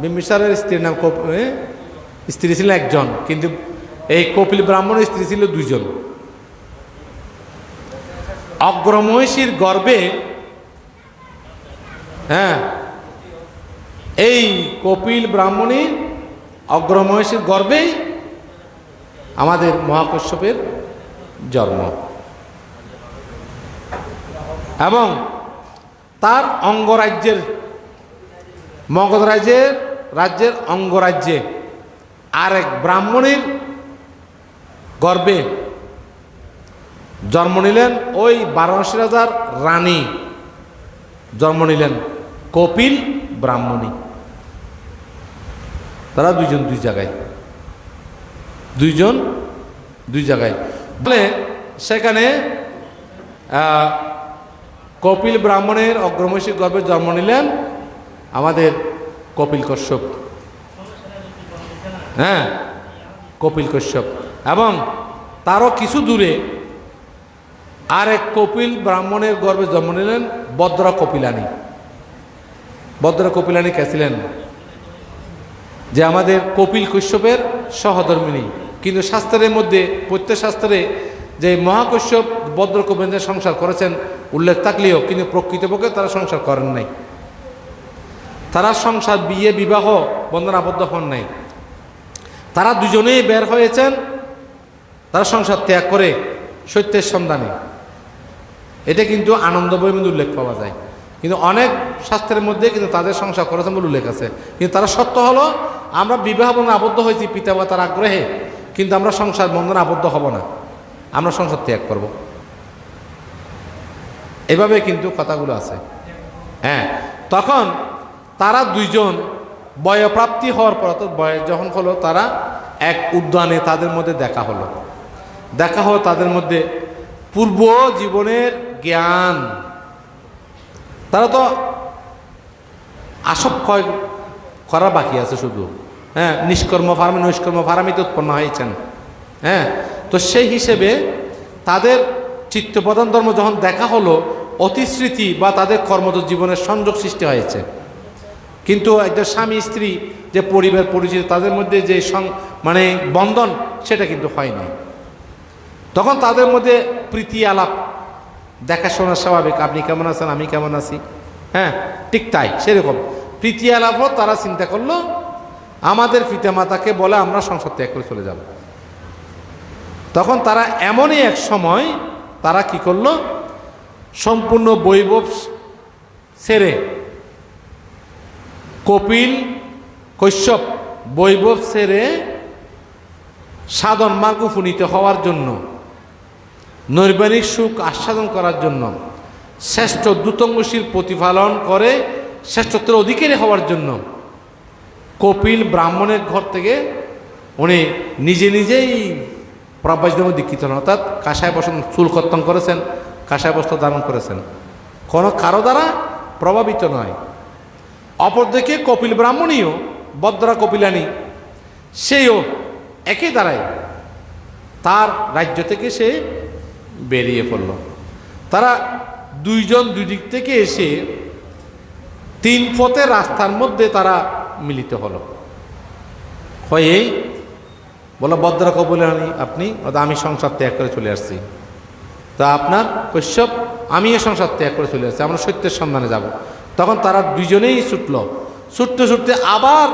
বিম্বিসারের স্ত্রীর নাম স্ত্রী ছিল একজন, কিন্তু এই কপিল ব্রাহ্মণের স্ত্রী ছিল দুজন অগ্রমহিষীর গর্বে হ্যাঁ এই কপিল ব্রাহ্মণী অগ্রমহিষীর গর্বেই আমাদের মহাকশ্যপের জন্ম। এবং তার অঙ্গরাজ্যের মগধ রাজ্যের রাজ্যের অঙ্গরাজ্যে। আরেক ব্রাহ্মণীর গর্বে জন্ম নিলেন ওই বারাণসী রাজার রানী। জন্ম নিলেন কপিল ব্রাহ্মণী। তারা দুইজন দুই জায়গায়। দুইজন দুই জায়গায়। বলে সেখানে কপিল ব্রাহ্মণের অগ্রমশী গর্ভে জন্ম নিলেন আমাদের কপিল কশ্যপ। হ্যাঁ কপিল কশ্যপ। এবং তারও কিছু দূরে আর এক কপিল ব্রাহ্মণের গর্ভে জন্ম নিলেন বদ্র কপিলানী। বদ্র কপিলানী কে ছিলেন? যে আমাদের কপিল কশ্যপের সহধর্মিনী। কিন্তু শাস্ত্রের মধ্যে প্রত্যেক শাস্ত্রে যে মহাকশ্যপ বদ্র কপিলের সংসার করেছেন, উল্লেখ থাকলেও কিন্তু প্রকৃতপক্ষে তারা সংসার করেন নাই। তারা সংসার, বিয়ে, বিবাহ বন্ধন আবদ্ধ হন নাই। তারা দুজনেই বের হয়েছেন, তারা সংসার ত্যাগ করে সত্যের সন্ধানে। এটা কিন্তু আনন্দ বই মধ্যে উল্লেখ পাওয়া যায়। কিন্তু অনেক শাস্ত্রের মধ্যে কিন্তু তাদের সংসার করেছেন বলে উল্লেখ আছে। কিন্তু তারা সত্য হলো, আমরা বিবাহ বন্ধনে আবদ্ধ হয়েছি পিতা মাতার আগ্রহে, কিন্তু আমরা সংসার বন্ধনে আবদ্ধ হব না। আমরা সংসার ত্যাগ করব। এভাবে কিন্তু কথাগুলো আছে। হ্যাঁ তখন তারা দুইজন বয়প্রাপ্তি হওয়ার পর, অর্থাৎ বয়স যখন হলো, তারা এক উদ্যানে তাদের মধ্যে দেখা হলো। দেখা হলো তাদের মধ্যে পূর্ব জীবনের জ্ঞান। তারা তো আসব আসক্ষয় করা বাকি আছে শুধু। হ্যাঁ নিষ্কর্ম ফার্মে, নৈষ্কর্ম ফার্মিতে উৎপন্ন হয়েছেন। হ্যাঁ তো সেই হিসেবে তাদের চিত্তপ্রধান ধর্ম যখন দেখা হলো, অতিস্মৃতি বা তাদের কর্মজ জীবনের সংযোগ সৃষ্টি হয়েছে। কিন্তু একজন স্বামী স্ত্রী যে পরিবার পরিচিত, তাদের মধ্যে যে মানে বন্ধন, সেটা কিন্তু হয় নাই। তখন তাদের মধ্যে প্রীতি আলাপ, দেখাশোনা স্বাভাবিক। আপনি কেমন আছেন? আমি কেমন আছি? হ্যাঁ ঠিক তাই, সেরকম। প্রীতি আলাপও তারা চিন্তা করল, আমাদের পিতামাতাকে বলে আমরা সংসার ত্যাগ করে চলে যাব। তখন তারা এমনই এক সময় তারা কি করল? সম্পূর্ণ বৈভব সেরে কপিল কৈশ্যপ বৈভব সেরে সাধন মার্গ উপনীত হওয়ার জন্য, নৈর্বাণিক সুখ আস্বাদন করার জন্য, শ্রেষ্ঠ দ্রুতঙ্গশীল প্রতিফলন করে শ্রেষ্ঠত্বের অধিকারী হওয়ার জন্য, কপিল ব্রাহ্মণের ঘর থেকে উনি নিজে নিজেই প্রবাসধর্ম দীক্ষিত হন। অর্থাৎ কাঁসায় বসন চুল কর্তন করেছেন কাঁসায় বস্ত্র ধারণ করেছেন। কোনো কারও দ্বারা প্রভাবিত নয়। অপরদিকে কপিল ব্রাহ্মণীও বদ্রা কপিলানী, সেও একই দ্বারাই তার রাজ্য থেকে সে বেরিয়ে পড়ল। তারা দুইজন দুই দিক থেকে এসে তিন পথে রাস্তার মধ্যে তারা মিলিত হলো। হয়ে বলো বদ্রা কপিলানী, আপনি আমি সংসার ত্যাগ করে চলে আসছি। তা আপনার কৈশ্যপ, আমিও সংসার ত্যাগ করে চলে আসছি, আমরা সত্যের সন্ধানে যাব। তখন তারা দুজনেই ছুটল। ছুটতে ছুটতে আবার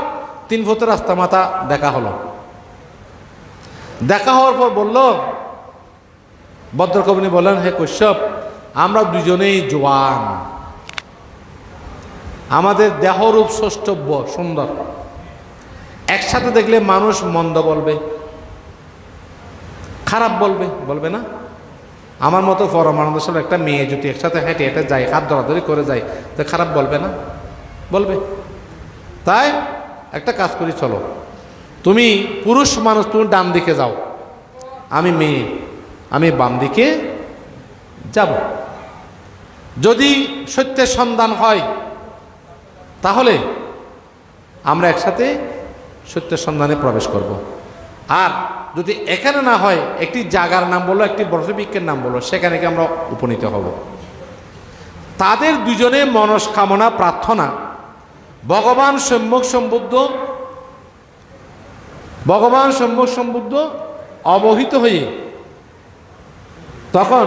তিন ফোতের রাস্তা মাথা দেখা হলো। দেখা হওয়ার পর বলল, ভদ্রকবিনী বললেন, হে কৈশ্যপ, আমরা দুজনেই জোয়ান। আমাদের দেহরূপ সৌষ্ঠব্য সুন্দর। একসাথে দেখলে মানুষ মন্দ বলবে, খারাপ বলবে বলবে না? আমার মতো পরমানন্দ সাহেব একটা মেয়ে যদি একসাথে হেঁটে হেঁটে যায়, হাত ধরাধরি করে যায়, তো খারাপ বলবে না? বলবে। তাই একটা কাজ করি, চলো। তুমি পুরুষ মানুষ, তুমি ডান দিকে যাও। আমি মেয়ে, আমি বাম দিকে যাব। যদি সত্যের সন্ধান হয়, তাহলে আমরা একসাথে সত্যের সন্ধানে প্রবেশ করব। আর যদি এখানে না হয়, একটি জাগার নাম বলো, একটি বর্ষবৃক্ষের নাম বলো, সেখানে কি আমরা উপনীত হব। তাদের দুজনে মনস্কামনা, প্রার্থনা, ভগবান সম্যক সম্বুদ্ধ, ভগবান সম্যক সম্বুদ্ধ অবহিত হয়ে তখন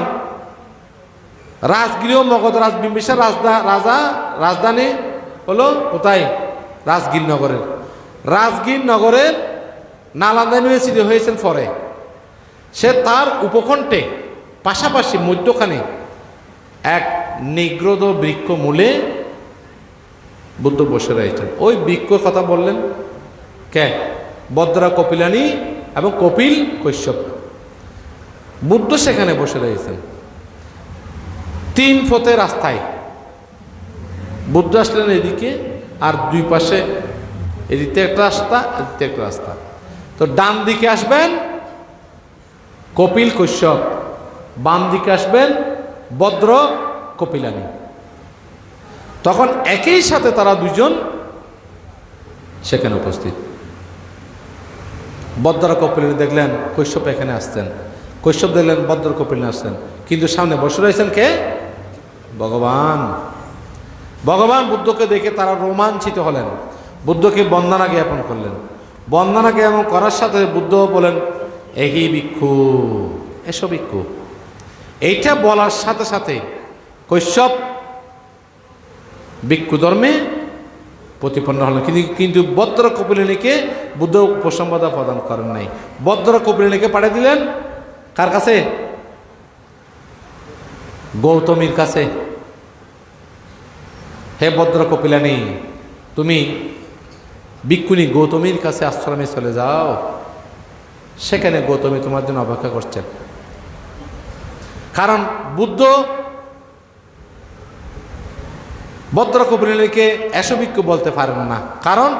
রাজগৃহ মগধ রাজ বিম্বিসার রাজদা, রাজা, রাজধানী হলো কোথায়? রাজগীর নগরের। রাজগীর নগরের নালান্দা ইউনিভার্সিটি হয়েছেন পরে। সে তার উপকণ্ঠে পাশাপাশি মধ্যখানে এক নিগ্রদ বৃক্ষ মূলে বুদ্ধ বসে রয়েছেন। ওই বৃক্ষর কথা বললেন কে? বদ্রা কপিলানি এবং কপিল কৈশ্যপ বুদ্ধ সেখানে বসে রয়েছেন। তিন পথে রাস্তায় বুদ্ধ আসলেন এদিকে আর দুই পাশে এদিকে একটা রাস্তা, এদিকে একটা রাস্তা। তো ডান দিকে আসবেন, কপিল কৈশ্যপ। বাম দিকে আসবেন, বদ্র কপিলানি। তখন একই সাথে তারা দুজন সেখানে উপস্থিত। বদ্র কপিলানি দেখলেন, কৈশ্যপ এখানে আসতেন কৈশ্যপ দেখলেন, বদ্র কপিলানি আসতেন কিন্তু সামনে বসে রয়েছেন কে? ভগবান। ভগবান বুদ্ধকে দেখে তারা রোমাঞ্চিত হলেন। বুদ্ধকে বন্দনা জ্ঞাপন করলেন। বন্দনা জ্ঞাপন করার সাথে বুদ্ধ বলেন, এহি ভিক্ষু, এসো ভিক্ষু। এইটা বলার সাথে সাথে কৈশ্যপ ভিক্ষু ধর্মে প্রতিপন্ন হলেন। কিন্তু কিন্তু বদ্র কপিলিনীকে বুদ্ধ উপসম্পদা প্রদান করেন নাই। বদ্র কপিলিনীকে পাঠিয়ে দিলেন কার কাছে? গৌতমীর কাছে। হে ভদ্র কপিলানি, তুমি ভিক্ষুনি গৌতমীর কাছে আশ্রমে চলে যাও। সেখানে গৌতমী তোমার জন্য অপেক্ষা করছেন কারণ বুদ্ধ ভদ্র কপিলানীকে এসো ভিক্ষু বলতে পারেন না। কারণ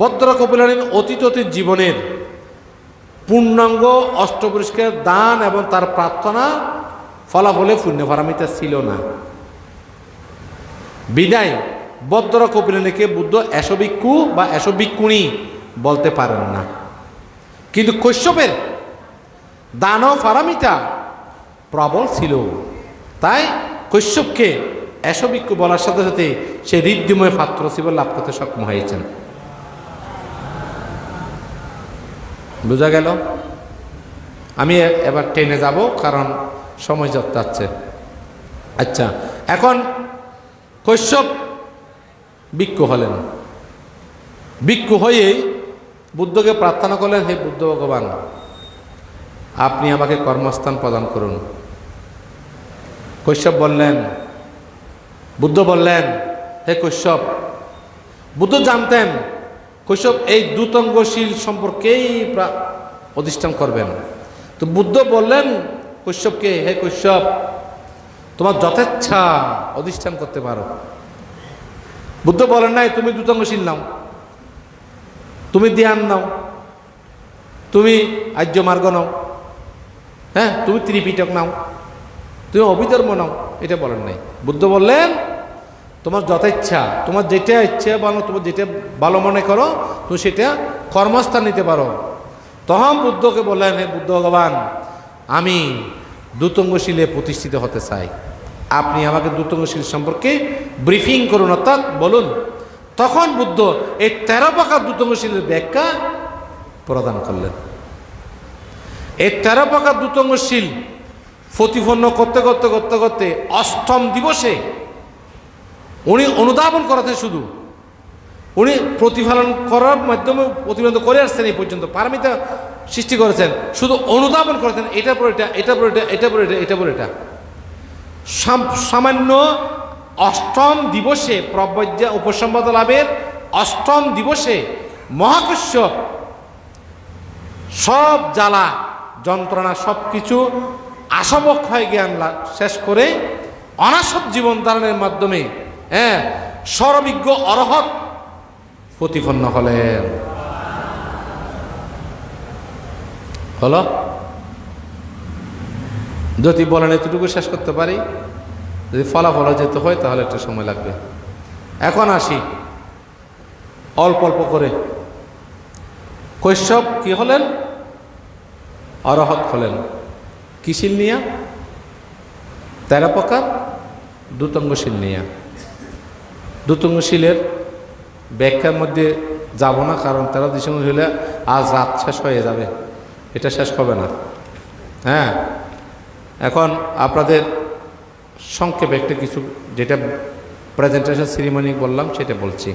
ভদ্র কপিলানীর অতীত অতীত জীবনের পূর্ণাঙ্গ অষ্টপরিষ্কার দান এবং তার প্রার্থনা ফলাফলে পুণ্যফারামিতা ছিল না। বিদায়। বদ্র কপিলানীকে বুদ্ধ এসবিক্ষু বা এসবিক্ষুণী বলতে পারেন না। কিন্তু কৈশ্যপের দান ফারামিতা প্রবল ছিল। তাই কৈশ্যপকে এসবিক্ষু বলার সাথে সাথে সে ঋদ্ধিময় পাত্র শিব লাভ করতে সক্ষম হয়েছেন। বোঝা গেল? আমি এবার ট্রেনে যাব কারণ সময় যাচ্ছে আচ্ছা এখন কৈশ্যপ ভিক্ষু হলেন। ভিক্ষু হয়েই বুদ্ধকে প্রার্থনা করলেন, হে বুদ্ধ ভগবান, আপনি আমাকে কর্মস্থান প্রদান করুন। কৈশ্যপ বললেন, বুদ্ধ বললেন, হে কৈশ্যপ বুদ্ধ জানতেন কৈশ্যপ এই দুতঙ্গশীল সম্পর্কেই প্রা- প্রতিষ্ঠান করবেন। তো বুদ্ধ বললেন কৈশ্যপকে হে কৈশ্যপ তোমার যথেচ্ছা অধিষ্ঠান করতে পারো। বুদ্ধ বলেন নাই, তুমি দুতঙ্গশীল নাও। তুমি ধ্যান নাও। তুমি আর্য মার্গ নাও। হ্যাঁ তুমি ত্রিপিটক নাও। তুমি অভিধর্ম নাও। এটা বলেন নাই। বুদ্ধ বললেন, তোমার যত ইচ্ছা, তোমার যেটা ইচ্ছে বলো তোমার যেটা ভালো মনে করো, তুমি সেটা কর্মস্থান নিতে পারো। তখন বুদ্ধকে বললেন, হে বুদ্ধ ভগবান, আমি দুতঙ্গশীলে প্রতিষ্ঠিত হতে চাই। আপনি আমাকে দুতঙ্গশীল সম্পর্কে ব্রিফিং করুন, অর্থাৎ বলুন, তখন বুদ্ধ এই তেরো পাকা দুতঙ্গশীলের ব্যাখ্যা প্রদান করলেন। এই তেরো পাকা দুতঙ্গশীল প্রতিপন্ন করতে করতে করতে করতে অষ্টম দিবসে উনি অনুধাবন করাতে শুধু, উনি প্রতিফলন করার মাধ্যমে প্রতিফলন করে আসছেন এই পর্যন্ত, পারমিতা সৃষ্টি করেছেন, শুধু অনুধাবন করেছেন এটার পর এটা এটার পর এটা এটার পর এটা এটার পর এটা। সামান্য অষ্টম দিবসে প্রবজ্ঞা উপসম্পদ লাভের অষ্টম দিবসে মহাকশ্যপ সব জ্বালা, যন্ত্রণা সব কিছু আশবক্ষয় জ্ঞান লা- শেষ করে অনাসব জীবন ধারণের মাধ্যমে হ্যাঁ সর্বজ্ঞ অরহৎ প্রতিপন্ন হলেন। হলো? যদি বলেন এতটুকু শেষ করতে পারি, যদি ফলাফল যেতে হয়, তাহলে একটু সময় লাগবে। এখন আসি, অল্প অল্প করে। কৈশব কি হলেন? অরহৎ হলেন। কিসিল নিয়া? তেরো প্রকার দুতঙ্গশীল নিয়া। দুতঙ্গশীলের ব্যাখ্যার মধ্যে যাব না, কারণ তেরো ডিসেম্বর হলে আজ রাত শেষ হয়ে যাবে। এটা শেষ হবে না। হ্যাঁ? এখন আপনাদের সংক্ষেপে একটা কিছু যেটা প্রেজেন্টেশন সেরিমনি বললাম, সেটা বলছি।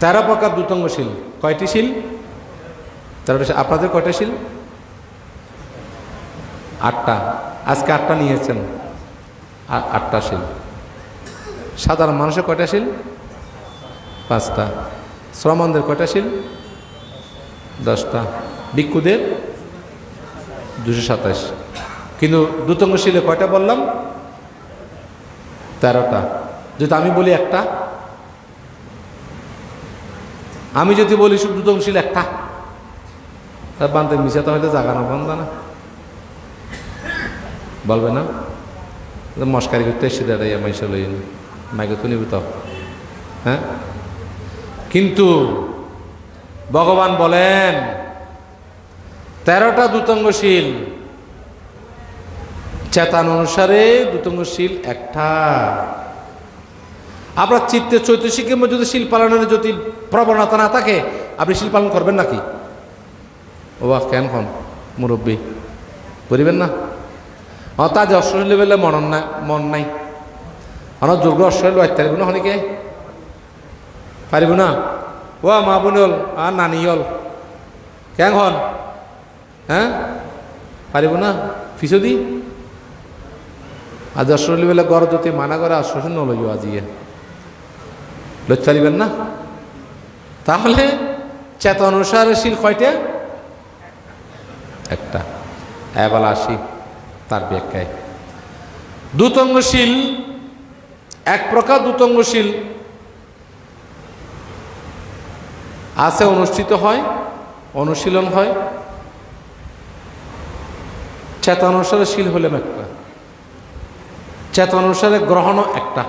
তেরো প্রকার দুতঙ্গশীল কয়টি শিল? তেরোটা আপনাদের কয়টা শিল? আটটা। আজকে আটটা নিয়েছেন। আটটা শিল। সাধারণ মানুষের কয়টা শিল? পাঁচটা। শ্রমণদের কয়টা শিল? দশটা। ভিক্ষুদের? দুশো সাতাশ। কিন্তু দুতঙ্গ শিলে কয়টা বললাম? তেরোটা। যদি আমি বলি একটা? আমি যদি বলি শুধু দুতঙ্গ শিল একটা? তার বান্ধে মিশা তো হয়তো জাগানো বন্ধ না। বলবে না? মস্কারি করতে এসে দাঁড়াই আমি এসে লই মাইকে তো নিব তো। হ্যাঁ? কিন্তু ভগবান বলেন তেরোটা দুতঙ্গশীল চেতন অনুসারে দুতঙ্গশীল একটা। আপনার চিত্তে চৈতসিকের যদি শিল পালনের যদি প্রবণতা না থাকে আপনি শিল পালন করবেন নাকি? ও বাহ, কেন হন? মুরব্বী করিবেন না? তা যে অশ্ব লেভেলে মন না মন নাই। আমার যোগ্য অশ্ব লয় পারিব না হনিকে? পারিব না? ও মা বোন আর নানি হল কেন হন? হ্যাঁ? পারিব না? ফিসো দি আজ লেভেলে গড় যদি মানা করে আশ্বাস নলইও আজিয়ে লইতে পারিবেন না? তাহলে চেতন অনুসারে শিল কয়টা? একটা। এবার আসি তার ব্যাখ্যায়। দুতঙ্গশীল এক প্রকার দুতঙ্গশীল আছে অনুষ্ঠিত হয়, অনুশীলন হয় চেতন অনুসারে শীল হলেন একটা। চেতন অনুসারে গ্রহণও একটা।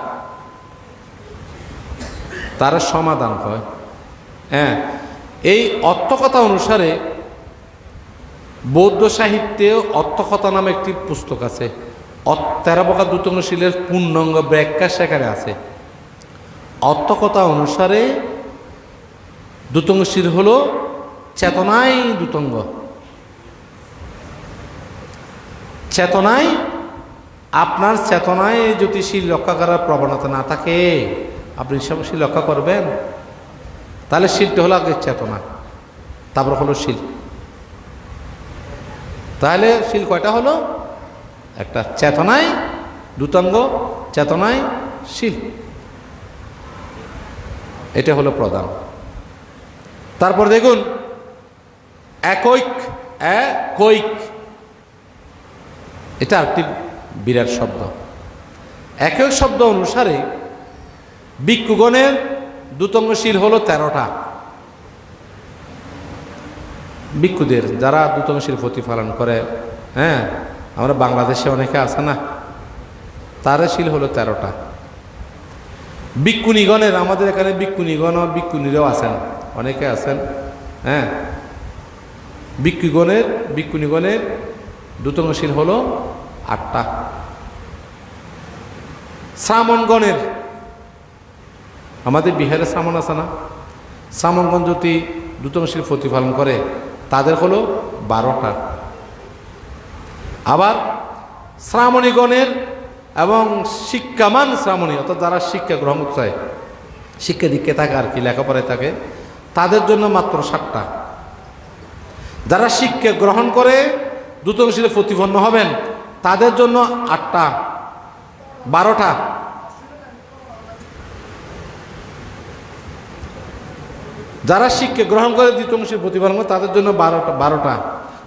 তার সমাধান হয়। হ্যাঁ এই অর্থকথা অনুসারে বৌদ্ধ সাহিত্যে অর্থকথা নামে একটি পুস্তক আছে। অত- তেরো প্রকার দুতঙ্গশীলের পূর্ণাঙ্গ ব্যাখ্যা সেখানে আছে। অর্থকথা অনুসারে দুতঙ্গশীল হল চেতনাই দুতঙ্গ চেতনায়, আপনার চেতনায় যদি শীল রক্ষা করার প্রবণতা না থাকে, আপনি সব শীল রক্ষা করবেন? তাহলে শিলটা হলো আগে চেতনা, তারপর হলো শিল তাহলে শিল কয়টা হলো? একটা চেতনায়, দুতঙ্গ, চেতনায় শিল এটা হলো প্রধান। তারপর দেখুন, একৈক একৈক। এটা একটি বিরাট শব্দ। একই শব্দ অনুসারে বিক্ষুগণের দুতঙ্গশীল হলো তেরোটা। ভিক্ষুদের যারা দুতঙ্গশীল প্রতিপালন করে হ্যাঁ আমরা বাংলাদেশে অনেকে আছে না তার শিল হলো তেরোটা। বিক্ষুনিগণের আমাদের এখানে বিক্ষুনিগণ বিক্ষুনিরাও আছেন, অনেকে আছেন হ্যাঁ। বিক্ষুগণের বিক্ষুনিগণের দুতঙ্গশীল হলো আটটা। শ্রামণগণের আমাদের বিহারে শ্রামণ আছে না? শ্রামণগণ যদি দুতংশীল প্রতিপালন করে, তাদের হলো বারোটা। আবার শ্রামণীগণের এবং শিক্ষামান শ্রামণী অর্থাৎ যারা শিক্ষা গ্রহণ চায়, শিক্ষা দীক্ষে থাকে আর কি, লেখাপড়ায় থাকে, তাদের জন্য মাত্র সাতটা। যারা শিক্ষা গ্রহণ করে দুতংশীলে প্রতিপন্ন হবেন। তাদের জন্য আটটা, বারোটা। যারা শিক্ষা গ্রহণ করে দ্বিতীয় প্রতিপালন তাদের জন্য বারোটা বারোটা।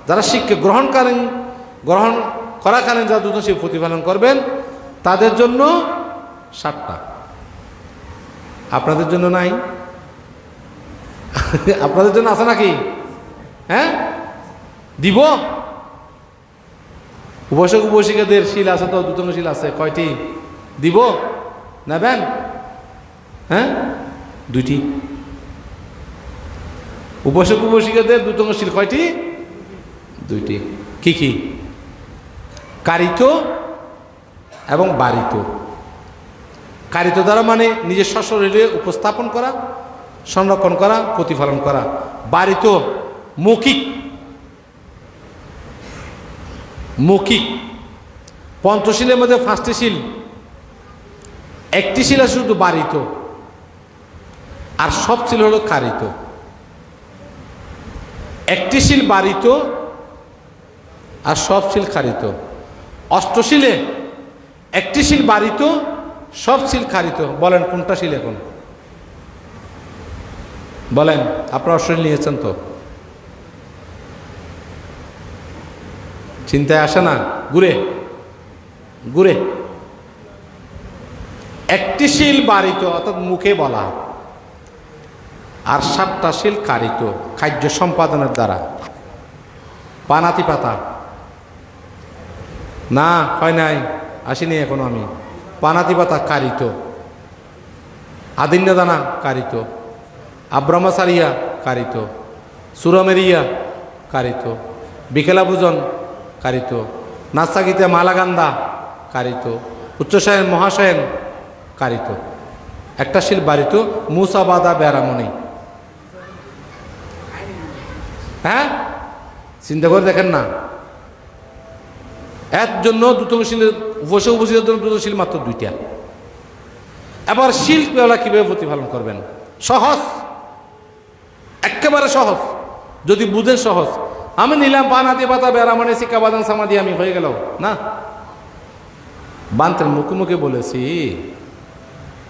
যারা শিক্ষা গ্রহণ করেন গ্রহণ করাকালীন যারা দ্বিতীয় প্রতিপালন করবেন, তাদের জন্য ষাটটা আপনাদের জন্য নাই? আপনাদের জন্য আছে নাকি? হ্যাঁ? দিব? উপাসক, উপাসিকাদের শিল আছে তো দুতঙ্গ শিল আছে, কয়টি? দিব? নেবেন? হ্যাঁ? দুইটি। উপাসক, উপাসিকাদের দুতঙ্গ শিল কয়টি? দুইটি। কি কি? কারিত এবং বাড়িত কারিত দ্বারা মানে নিজের সশরীরে উপস্থাপন করা, সংরক্ষণ করা, প্রতিফলন করা। বাড়িত মৌখিক মৌখিক। পঞ্চশীলের মধ্যে পাঁচটি শিল। একটি শিল শুধু বাড়িত আর সব শিল হলো কারিত। একটি শিল বাড়িত আর সব শিল খারিত অষ্টশিলে একটি শিল বাড়িত সব শিল খারিত বলেন কোনটা শিল এখন? বলেন, আপনার অষ্টশীল নিয়েছেন তো? চিন্তায় আসে না, ঘুরে ঘুরে। একটি শিল বাড়িত, অর্থাৎ মুখে বলা আর সাতটা শিল কারিত খাদ্য সম্পাদনের দ্বারা। পানাতি পাতা। না, হয় নাই, আসিনি এখনও আমি। পানাতি পাতা কারিত আদিন্য দানা কারিত আব্রামাসারিয়া কারিত সুরমেরিয়া কারিত বিকেলা ভোজন কারিত। নাস্তাগীতে মালাগান্দা কারিত। উচ্চসায়ন মহাশয়ন কারিত। একটা শিল বাড়িত মুসাবাদা বেড়ামণি হ্যাঁ? চিন্তা করে দেখেন না। এর জন্য দ্রুতশীলের বসে উপস্থিতের জন্য দ্রুতশীল মাত্র দুইটা। এবার শিল্পীওয়ালা কীভাবে প্রতিপালন করবেন? সহজ। একেবারে সহজ। যদি বুঝেন সহজ আমি নিলাম পানাতি পাতা বেড়ামানে শিকা বাদান সামাদি আমি, হয়ে গেল। না। বান্তের মুখে মুখে বলেছি,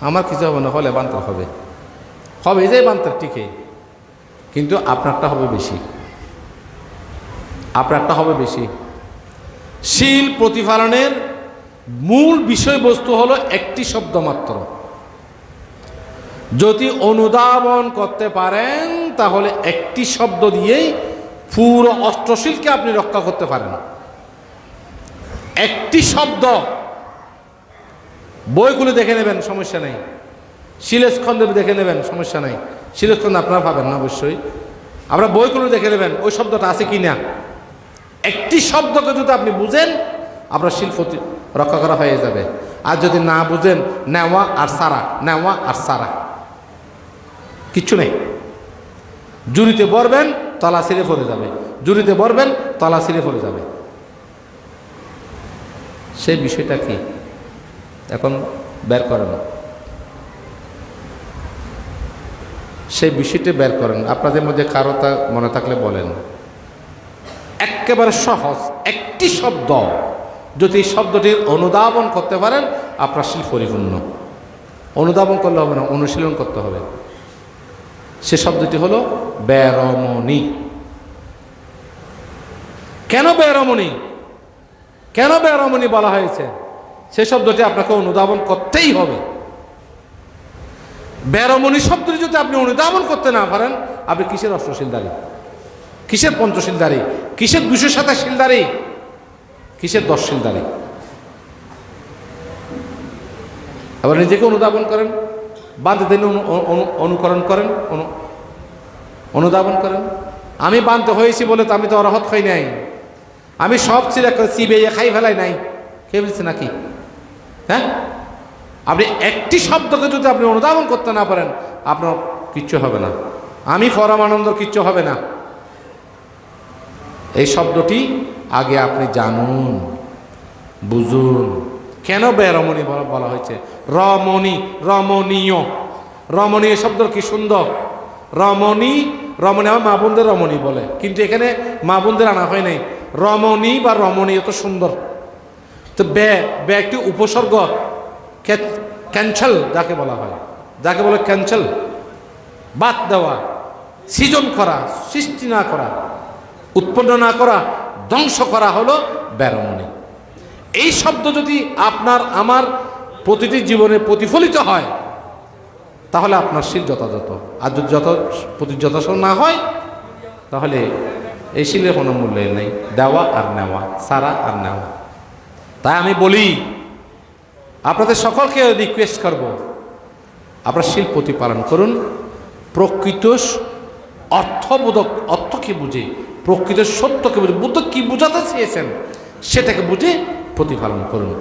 আমার কিছু হবে না, হলে বান্তর হবে। হবে যে বান্তর টিকে, কিন্তু আপনারটা হবে বেশি। আপনারটা হবে বেশি। শিল প্রতিফলনের মূল বিষয়বস্তু হলো একটি শব্দ মাত্র। যদি অনুধাবন করতে পারেন, তাহলে একটি শব্দ দিয়েই পুরো অষ্টশীলকে আপনি রক্ষা করতে পারেন। একটি শব্দ। বইগুলো দেখে নেবেন, সমস্যা নেই। শিলেস্কন্দ দেখে নেবেন, সমস্যা নেই। শিলেস্কন্দ আপনারা পাবেন না অবশ্যই। আপনারা বইগুলো দেখে নেবেন, ওই শব্দটা আছে কি না। একটি শব্দকে যদি আপনি বুঝেন, আপনার শিল্প রক্ষা করা হয়ে যাবে। আর যদি না বুঝেন, নেওয়া আর সারা, নেওয়া আর সারা। কিচ্ছু নেই। জুড়িতে বরবেন তলা ছিঁড়ে পড়ে যাবে। জুড়িতে বরবেন তলা ছিঁড়ে পড়ে যাবে। সেই বিষয়টা কি? এখন বের করেন সেই বিষয়টি বের করেন আপনাদের মধ্যে কারও তা মনে থাকলে বলেন। একেবারে সহজ, একটি শব্দ। যদি এই শব্দটির অনুধাবন করতে পারেন, আপনার শিল্প পরিপূর্ণ। অনুধাবন করলে হবে না, অনুশীলন করতে হবে। সে শব্দটি হলো বেরমণি কেন বেরমণি কেন বেরমণি বলা হয়েছে? সে শব্দটি আপনাকে অনুধাবন করতেই হবে। বেরমণি শব্দটি যদি আপনি অনুধাবন করতে না পারেন, আপনি কিসের অষ্টশীলদারি কিসের পঞ্চশীলদারি? কিসের দুশো সাতাশীলদারি? কিসের দশশীলদারি? আবার নিজেকে অনুধাবন করেন। বাঁধতে দিন অনুকরণ করেন, অনু অনুধাবন করেন। আমি বান্ত হয়েছি বলে তো আমি তো অরহত হই নাই। আমি সব ছিল চিবে খাই ফেলাই নাই। খেয়ে ফেলছি নাকি? হ্যাঁ? আপনি একটি শব্দকে যদি আপনি অনুধাবন করতে না পারেন, আপনার কিচ্ছু হবে না। আমি পরমানন্দর কিচ্ছু হবে না। এই শব্দটি আগে আপনি জানুন, বুঝুন। কেন বেরমণি বলা হয়েছে? রমণী, রমণীয়। রমণীয় শব্দ কি সুন্দর? রমণী রমণী আমার মা বোনদের রমণী বলে। কিন্তু এখানে মা বোনদের আনা হয় নাই। রমণী বা রমণী এত সুন্দর। তো ব্য বে একটি উপসর্গ ক্যান্সেল যাকে বলা হয়। যাকে বলে ক্যান্সেল? বাদ দেওয়া, সৃজন করা, সৃষ্টি না করা, উৎপন্ন না করা, ধ্বংস করা হলো বেরমণি এই শব্দ যদি আপনার, আমার প্রতিটি জীবনে প্রতিফলিত হয়, তাহলে আপনার শিল যথাযথ। আর যদি যত প্রতি যথাযথ না হয়, তাহলে এই শিলের কোনো মূল্য নেই। দেওয়া আর নেওয়া, সারা আর নেওয়া। তাই আমি বলি, আপনাদের সকলকে রিকোয়েস্ট করব, আপনার শিল প্রতিপালন করুন। প্রকৃত অর্থবোধক, অর্থকে বুঝে, প্রকৃত সত্যকে বুঝে, বুদ্ধ কি বোঝাতে চেয়েছেন, সেটাকে বুঝে প্রতিপালন করুন।